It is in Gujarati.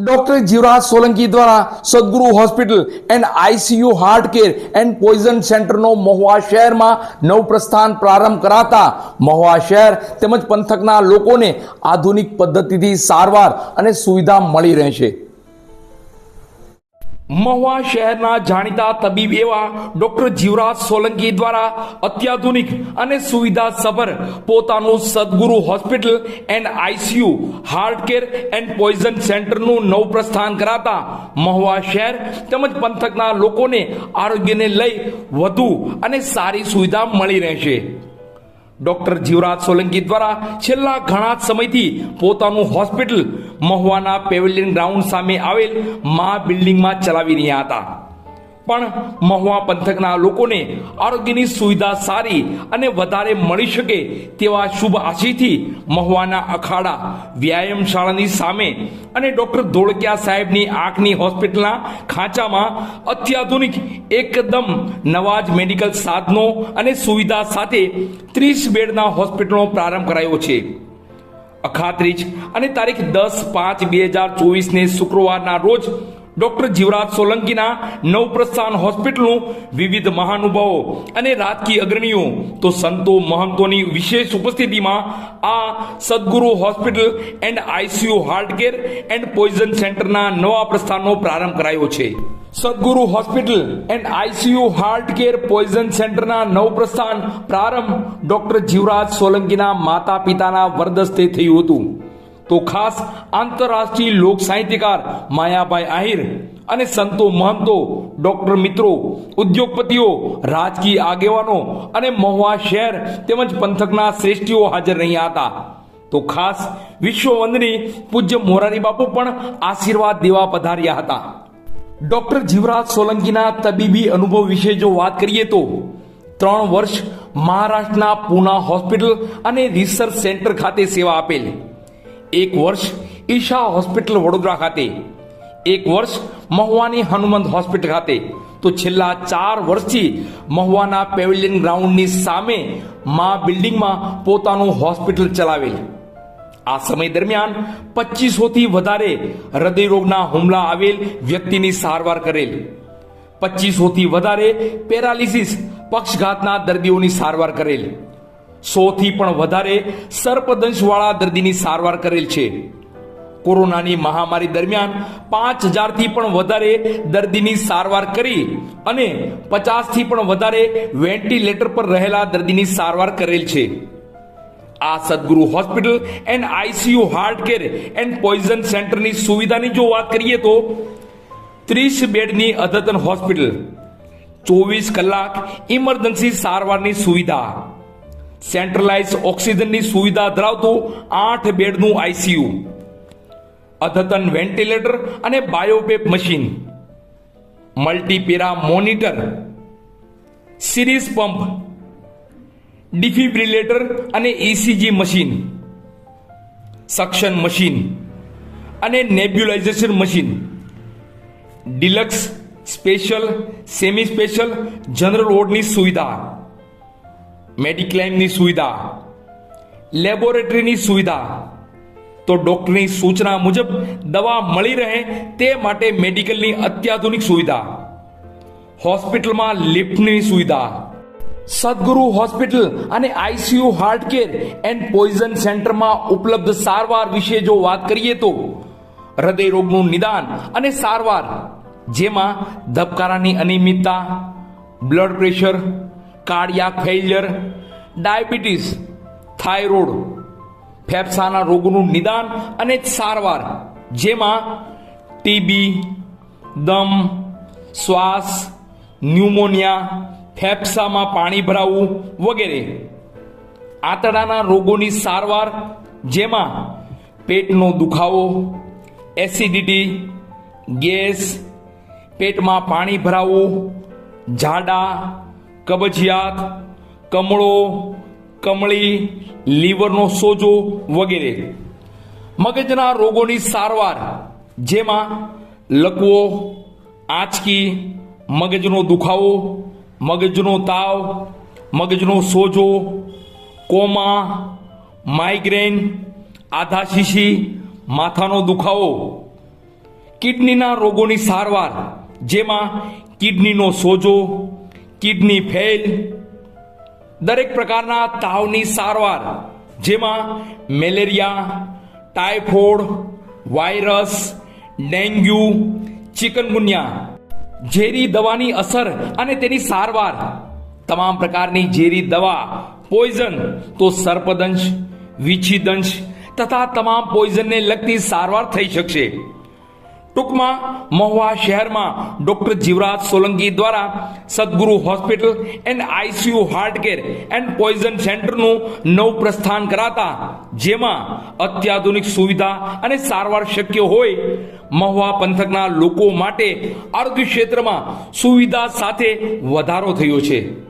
ડોક્ટર જીવરાજ સોલંકી દ્વારા Sadguru hospital and ICU heart care and poison સેન્ટરનો Mahuva શહેરમાં નવ પ્રસ્થાન પ્રારંભ કરાતા મહુવા શહેર તેમજ પંથકના લોકોને આધુનિક પદ્ધતિથી સારવાર અને સુવિધા મળી રહેશે. મહુવા શહેરના જાણીતા તબીબ એવા ડોક્ટર જીવરાજ સોલંકી દ્વારા અત્યાધુનિક અને સુવિધાસભર પોતાનું Sadguru hospital and ICU heart care and poison સેન્ટરનું નવ પ્રસ્થાન કરાતા મહુવા શહેર તેમજ પંથકના લોકોને આરોગ્યને લઈ વધુ અને સારી સુવિધા મળી રહેશે. ડોક્ટર જીવરાજ સોલંકી દ્વારા છેલ્લા ઘણા સમયથી પોતાનું હોસ્પિટલ મહુવાના પેવેલિયન ગ્રાઉન્ડ સામે આવેલ મા બિલ્ડિંગમાં ચલાવી રહ્યા હતા. પણ મહુવા પંથકના લોકોને આરોગ્યની સુવિધા સારી અને વધારે મળી શકે તેવા શુભ આશયથી મહુવાના અખાડા વ્યાયામ શાળાની સામે અને ડોક્ટર ધોળકિયા સાહેબની આંખની હોસ્પિટલના ખાંચામાં અત્યાધુનિક એકદમ નવા જ મેડિકલ સાધનો અને સુવિધા સાથે ત્રીસ બેડના હોસ્પિટલનો પ્રારંભ કરાયો છે. અખાત્રીજ અને તારીખ દસ પાંચ બે હજાર ચોવીસને શુક્રવારના રોજ ડોક્ટર જીવરાજ સોલંકીના નવપ્રસ્થાન હોસ્પિટલનું વિવિધ મહાનુભાવો અને રાજકીય અગ્રણીઓ. તો સંતો મહંતોની વિશેષ ઉપસ્થિતિમાં આ Sadguru hospital and ICU heart care and poison સેન્ટરના નવા પ્રસ્થાનનો પ્રારંભ કરાયો છે. Sadguru hospital and ICU heart care poison સેન્ટરના નવ પ્રસ્થાન પ્રારંભ ડોક્ટર જીવરાજ સોલંકીના માતા પિતાના વરદસ્તે થયું હતું. તો ખાસ આંતરરાષ્ટ્રીય લોક સાહિત્યકાર માયાભાઈ આહિર અને સંતો મહંતો, ડોક્ટર મિત્રો, ઉદ્યોગપતિઓ, રાજકીય આગેવાનો અને મહુવા શહેર તેમજ પંથકના શ્રેષ્ઠીઓ હાજર રહ્યા હતા. તો ખાસ વિશ્વવંદની પૂજ્ય મોરારી બાપુ પણ આશીર્વાદ દેવા પધાર્યા હતા. ડોક્ટર જીવરાજ સોલંકીના તબીબી અનુભવ વિશે જો વાત કરીએ તો ત્રણ વર્ષ મહારાષ્ટ્રના પૂના હોસ્પિટલ અને રિસર્ચ સેન્ટર ખાતે સેવા આપેલ. એક વર્ષ ઈશા હોસ્પિટલ વડોદરા ખાતે, એક વર્ષ મહુવાની હનુમંત હોસ્પિટલ ખાતે. તો છેલ્લા ચાર વર્ષથી મહુવાના પેવેલિયન ગ્રાઉન્ડની સામે મા બિલ્ડિંગમાં પોતાનું હોસ્પિટલ ચલાવેલ. આ સમય દરમિયાન પચીસોથી વધારે હૃદયરોગના હુમલા આવેલ વ્યક્તિની સારવાર કરેલ. પચીસોથી વધારે પેરાલિસિસ, પક્ષઘાતના દર્દીઓની સારવાર કરેલ. સોથી પણ વધારે સર્પદંશવાળા દર્દીની સારવાર કરેલ છે. કોરોનાની મહામારી દરમિયાન પાંચ હજારથી પણ વધારે દર્દીની સારવાર કરી અને પચાસથી પણ વધારે વેન્ટિલેટર પર રહેલા દર્દીની સારવાર કરેલ છે. આ Sadguru hospital and ICU heart care and poison સેન્ટરની સુવિધાની જો વાત કરીએ તો ત્રીસ બેડની અદ્યતન હોસ્પિટલ, ચોવીસ કલાક ઇમરજન્સી સારવારની સુવિધા સેન્ટ્રલાઇઝ ઓક્સિજનની સુવિધા ધરાવતું આઠ બેડનું આઈસીયુ અદ્યતન વેન્ટિલેટર અને BiPAP machine, multipara monitor, series pump, defibrillator અને ઇસીજી મશીન, સક્શન મશીન અને nebulization machine, deluxe special semi special general વોર્ડની સુવિધા. મેડિક્લેમની સુવિધા, લેબોરેટરીની સુવિધા, તો ડોક્ટરની સૂચના મુજબ દવા મળી રહે તે માટે મેડિકલની અત્યાધુનિક સુવિધા, હોસ્પિટલમાં લિફ્ટની સુવિધા. સદગુરુ હોસ્પિટલ અને ICU heart care and poison સેન્ટરમાં ઉપલબ્ધ સારવાર વિશે જો વાત કરીએ તો, હૃદય રોગનું નિદાન અને સારવાર, જેમાં ધબકારાની અનિયમિતતા, blood pressure cardiac failure, diabetes, thyroid, ફેફસાના રોગોનું નિદાન અને સારવાર, જેમાં ટીબી, દમ, શ્વાસ, ન્યુમોનિયા, ફેફસામાં પાણી ભરાવું વગેરે. આંતડાના રોગોની સારવાર, જેમાં પેટનો દુખાવો, એસિડિટી, ગેસ, પેટમાં પાણી ભરાવું, ઝાડા કબજિયાત, કમળો, કમળી, લીવરનો સોજો વગેરે. મગજના રોગોની સારવાર, જેમાં લકવો, આંચકી, મગજનો દુખાવો, મગજનો તાવ, મગજનો સોજો, કોમા, માઇગ્રેન, આધાશીશી, માથાનો દુખાવો. કિડનીના રોગોની સારવાર, જેમાં કિડનીનો સોજો કિડની ફેલ દરેક પ્રકારના તાવની સારવાર, જેમાં malaria, typhoid, virus, dengue, chikungunya, ઝેરી દવાની અસર અને તેની સારવાર, તમામ પ્રકારની ઝેરી દવા, પોઈઝન, તો સર્પદંશ, વિછીદંશ, તથા તમામ પોઈઝનને લગતી સારવાર થઈ શકશે. ટૂંકમાં મહુવા શહેરમાં ડોક્ટર જીવરાજ સોલંકી દ્વારા Sadguru hospital and ICU heart care and poison સેન્ટરનું નવું પ્રસ્થાન કરાતા, જેમાં અત્યાધુનિક સુવિધા અને સારવાર શક્ય હોય, મહુવા પંથકના લોકો માટે આરોગ્ય ક્ષેત્રમાં સુવિધા સાથે વધારો થયો છે.